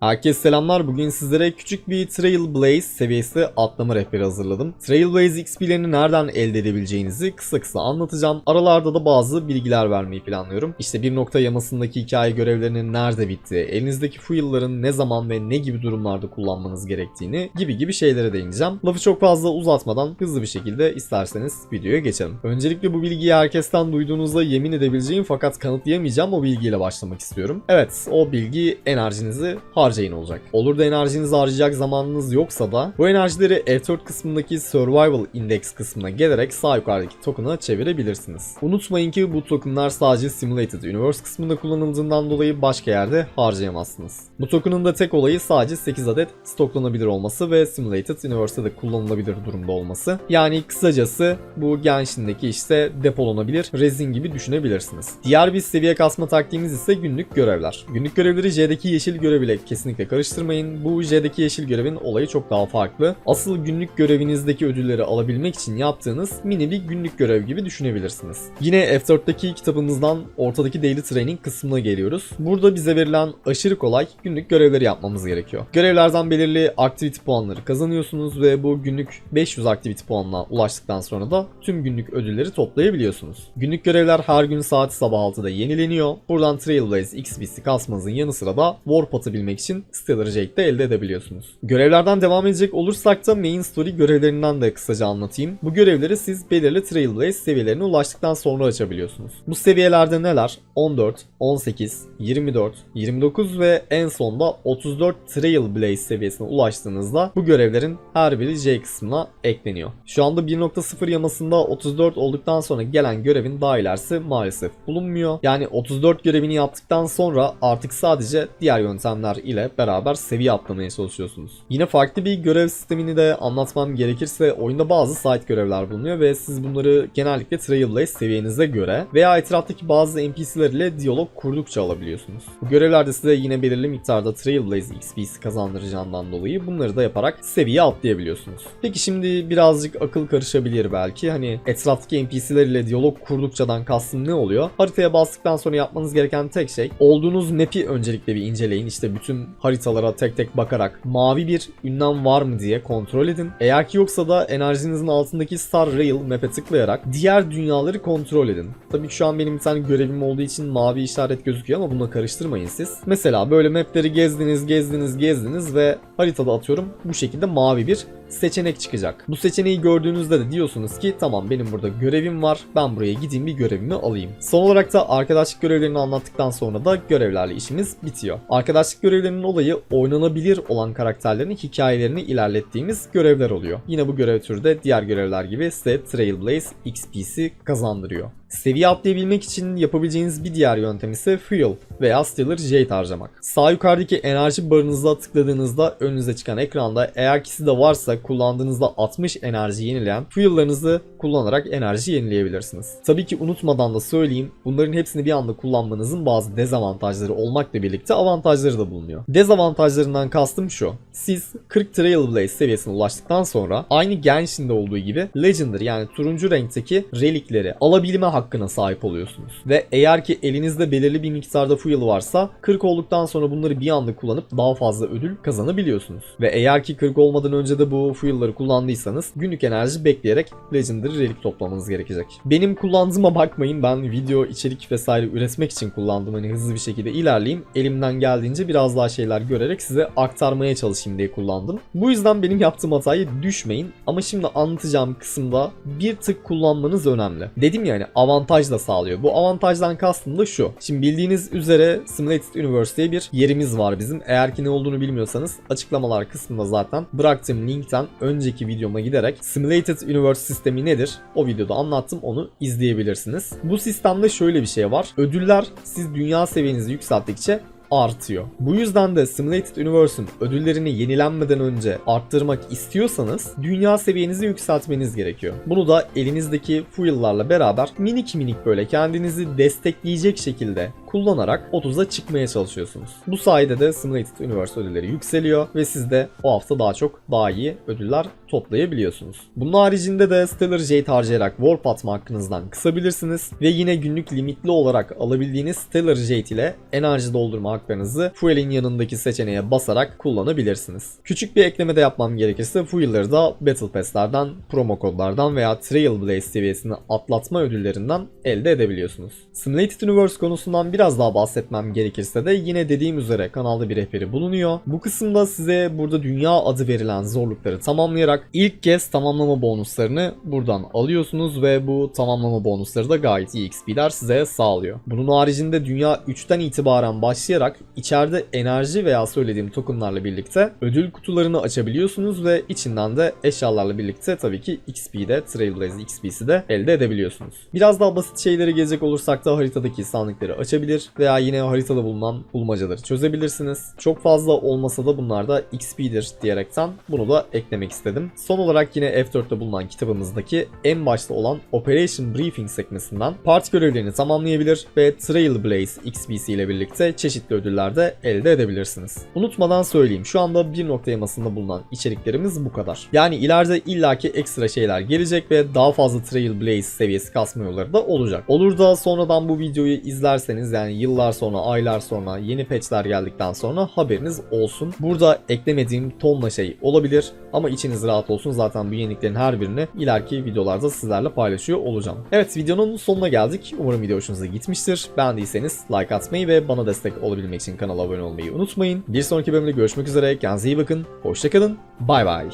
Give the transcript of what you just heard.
Herkese selamlar. Bugün sizlere küçük bir Trailblaze seviyesi atlama rehberi hazırladım. Trailblaze XP'lerini nereden elde edebileceğinizi kısa kısa anlatacağım. Aralarda da bazı bilgiler vermeyi planlıyorum. İşte bir nokta yamasındaki hikaye görevlerinin nerede bittiği, elinizdeki fuel'ların ne zaman ve ne gibi durumlarda kullanmanız gerektiğini gibi gibi şeylere değineceğim. Lafı çok fazla uzatmadan hızlı bir şekilde isterseniz videoya geçelim. Öncelikle bu bilgiyi herkesten duyduğunuzda yemin edebileceğim fakat kanıtlayamayacağım o bilgiyle başlamak istiyorum. Evet o bilgi enerjinizi harcayın olacak. Olur da enerjinizi harcayacak zamanınız yoksa da bu enerjileri F4 kısmındaki Survival Index kısmına gelerek sağ yukarıdaki token'a çevirebilirsiniz. Unutmayın ki bu tokenlar sadece Simulated Universe kısmında kullanıldığından dolayı başka yerde harcayamazsınız. Bu token'ın da tek olayı sadece 8 adet stoklanabilir olması ve Simulated Universe'da da kullanılabilir durumda olması. Yani kısacası bu Genshin'deki işte depolanabilir rezin gibi düşünebilirsiniz. Diğer bir seviye kasma taktiğimiz ise günlük görevler. Günlük görevleri J'deki yeşil görev ile kesinlikle karıştırmayın. Bu J'deki yeşil görevin olayı çok daha farklı. Asıl günlük görevinizdeki ödülleri alabilmek için yaptığınız mini bir günlük görev gibi düşünebilirsiniz. Yine F4'teki kitabımızdan ortadaki Daily Training kısmına geliyoruz. Burada bize verilen aşırı kolay günlük görevleri yapmamız gerekiyor. Görevlerden belirli activity puanları kazanıyorsunuz ve bu günlük 500 activity puanına ulaştıktan sonra da tüm günlük ödülleri toplayabiliyorsunuz. Günlük görevler her gün saat sabah 6'da yenileniyor. Buradan Trailblaze XP'si kasmanızın yanı sıra da Warp atabilmek için Stellar Jade de elde edebiliyorsunuz. Görevlerden devam edecek olursak da Main Story görevlerinden de kısaca anlatayım. Bu görevleri siz belirli Trailblaze seviyelerine ulaştıktan sonra açabiliyorsunuz. Bu seviyelerde neler? 14, 18, 24, 29 ve en sonda 34 Trailblaze seviyesine ulaştığınızda bu görevlerin her biri J kısmına ekleniyor. Şu anda 1.0 yamasında 34 olduktan sonra gelen görevin daha ilerisi maalesef bulunmuyor. Yani 34 görevini yaptıktan sonra artık sadece diğer yöntemler ile beraber seviye atlamaya çalışıyorsunuz. Yine farklı bir görev sistemini de anlatmam gerekirse oyunda bazı side görevler bulunuyor ve siz bunları genellikle Trailblaze seviyenize göre veya etraftaki bazı NPC'ler ile diyalog kurdukça alabiliyorsunuz. Bu görevlerde size yine belirli miktarda Trailblaze XP'si kazandıracağından dolayı bunları da yaparak seviye atlayabiliyorsunuz. Peki şimdi birazcık akıl karışabilir belki. Hani etraftaki NPC'ler ile diyalog kurdukçadan kastım ne oluyor? Haritaya bastıktan sonra yapmanız gereken tek şey olduğunuz map'i öncelikle bir inceleyin. İşte bütün haritalara tek tek bakarak mavi bir ünlem var mı diye kontrol edin. Eğer ki yoksa da enerjinizin altındaki Star Rail map'e tıklayarak diğer dünyaları kontrol edin. Tabii ki şu an benim bir tane görevim olduğu için mavi işaret gözüküyor ama bununla karıştırmayın siz. Mesela böyle map'leri gezdiniz, gezdiniz, gezdiniz ve haritada atıyorum bu şekilde mavi bir seçenek çıkacak. Bu seçeneği gördüğünüzde de diyorsunuz ki tamam benim burada görevim var. Ben buraya gideyim bir görevimi alayım. Son olarak da arkadaşlık görevlerini anlattıktan sonra da görevlerle işimiz bitiyor. Arkadaşlık görevlerinin olayı oynanabilir olan karakterlerin hikayelerini ilerlettiğimiz görevler oluyor. Yine bu görev türü de diğer görevler gibi size Trailblaze XP'si kazandırıyor. Seviye atlayabilmek için yapabileceğiniz bir diğer yöntem ise Fuel veya Stellar Jade harcamak. Sağ yukarıdaki enerji barınıza tıkladığınızda önünüze çıkan ekranda eğer ki de varsa kullandığınızda 60 enerji yenileyen Fuel'larınızı kullanarak enerji yenileyebilirsiniz. Tabii ki unutmadan da söyleyeyim bunların hepsini bir anda kullanmanızın bazı dezavantajları olmakla birlikte avantajları da bulunuyor. Dezavantajlarından kastım şu. Siz 40 Trailblaze seviyesine ulaştıktan sonra aynı Genshin'de olduğu gibi Legendary yani turuncu renkteki relikleri alabilme hakkına sahip oluyorsunuz. Ve eğer ki elinizde belirli bir miktarda fuel varsa 40 olduktan sonra bunları bir anda kullanıp daha fazla ödül kazanabiliyorsunuz. Ve eğer ki 40 olmadan önce de bu fuel'ları kullandıysanız günlük enerji bekleyerek Legendary relik toplamanız gerekecek. Benim kullandığıma bakmayın ben video içerik vesaire üretmek için kullandım hani hızlı bir şekilde ilerleyeyim. Elimden geldiğince biraz daha şeyler görerek size aktarmaya çalışayım diye kullandım. Bu yüzden benim yaptığım hatayı düşmeyin ama şimdi anlatacağım kısımda bir tık kullanmanız önemli. Dedim ya hani avantaj da sağlıyor. Bu avantajdan kastım da şu. Şimdi bildiğiniz üzere Simulated Universe diye bir yerimiz var bizim. Eğer ki ne olduğunu bilmiyorsanız açıklamalar kısmında zaten bıraktığım linkten önceki videoma giderek Simulated Universe sistemi nedir? O videoda anlattım onu izleyebilirsiniz. Bu sistemde şöyle bir şey var. Ödüller siz dünya seviyenizi yükselttikçe artıyor. Bu yüzden de Simulated Universe'un ödüllerini yenilenmeden önce arttırmak istiyorsanız dünya seviyenizi yükseltmeniz gerekiyor. Bunu da elinizdeki fuel'larla beraber minik minik böyle kendinizi destekleyecek şekilde kullanarak 30'a çıkmaya çalışıyorsunuz. Bu sayede de Simulated Universe ödülleri yükseliyor ve siz de o hafta daha çok daha iyi ödüller toplayabiliyorsunuz. Bunun haricinde de Stellar Jade harcayarak Warp atma hakkınızdan kısabilirsiniz ve yine günlük limitli olarak alabildiğiniz Stellar Jade ile enerji doldurma haklarınızı Fuel'in yanındaki seçeneğe basarak kullanabilirsiniz. Küçük bir ekleme de yapmam gerekirse Fuel'ları da Battle Pass'lerden, promo kodlardan veya Trailblaze seviyesini atlatma ödüllerinden elde edebiliyorsunuz. Simulated Universe konusundan biraz daha bahsetmem gerekirse de yine dediğim üzere kanalda bir rehberi bulunuyor. Bu kısımda size burada dünya adı verilen zorlukları tamamlayarak ilk kez tamamlama bonuslarını buradan alıyorsunuz ve bu tamamlama bonusları da gayet iyi XP'ler size sağlıyor. Bunun haricinde dünya 3'ten itibaren başlayarak içeride enerji veya söylediğim tokenlarla birlikte ödül kutularını açabiliyorsunuz ve içinden de eşyalarla birlikte tabii ki XP'de Trailblaze XP'si de elde edebiliyorsunuz. Biraz daha basit şeylere gelecek olursak da haritadaki sandıkları açabilir veya yine haritada bulunan bulmacaları çözebilirsiniz. Çok fazla olmasa da bunlar da XP'dir diyerekten bunu da eklemek istedim. Son olarak yine F4'te bulunan kitabımızdaki en başta olan Operation Briefing sekmesinden parti görevlerini tamamlayabilir ve Trailblaze XP'si ile birlikte çeşitli ödüller de elde edebilirsiniz. Unutmadan söyleyeyim şu anda bir nokta yamasında bulunan içeriklerimiz bu kadar. Yani ileride illaki ekstra şeyler gelecek ve daha fazla Trailblaze seviyesi kasma yolları da olacak. Olur da sonradan bu videoyu izlerseniz yani yıllar sonra, aylar sonra, yeni patchler geldikten sonra haberiniz olsun. Burada eklemediğim tonla şey olabilir ama içiniz rahat olsun zaten bu yeniliklerin her birini ileriki videolarda sizlerle paylaşıyor olacağım. Evet videonun sonuna geldik. Umarım video hoşunuza gitmiştir. Beğendiyseniz like atmayı ve bana destek olabilmek için kanala abone olmayı unutmayın. Bir sonraki bölümde görüşmek üzere. Kendinize iyi bakın. Hoşçakalın. Bay bay.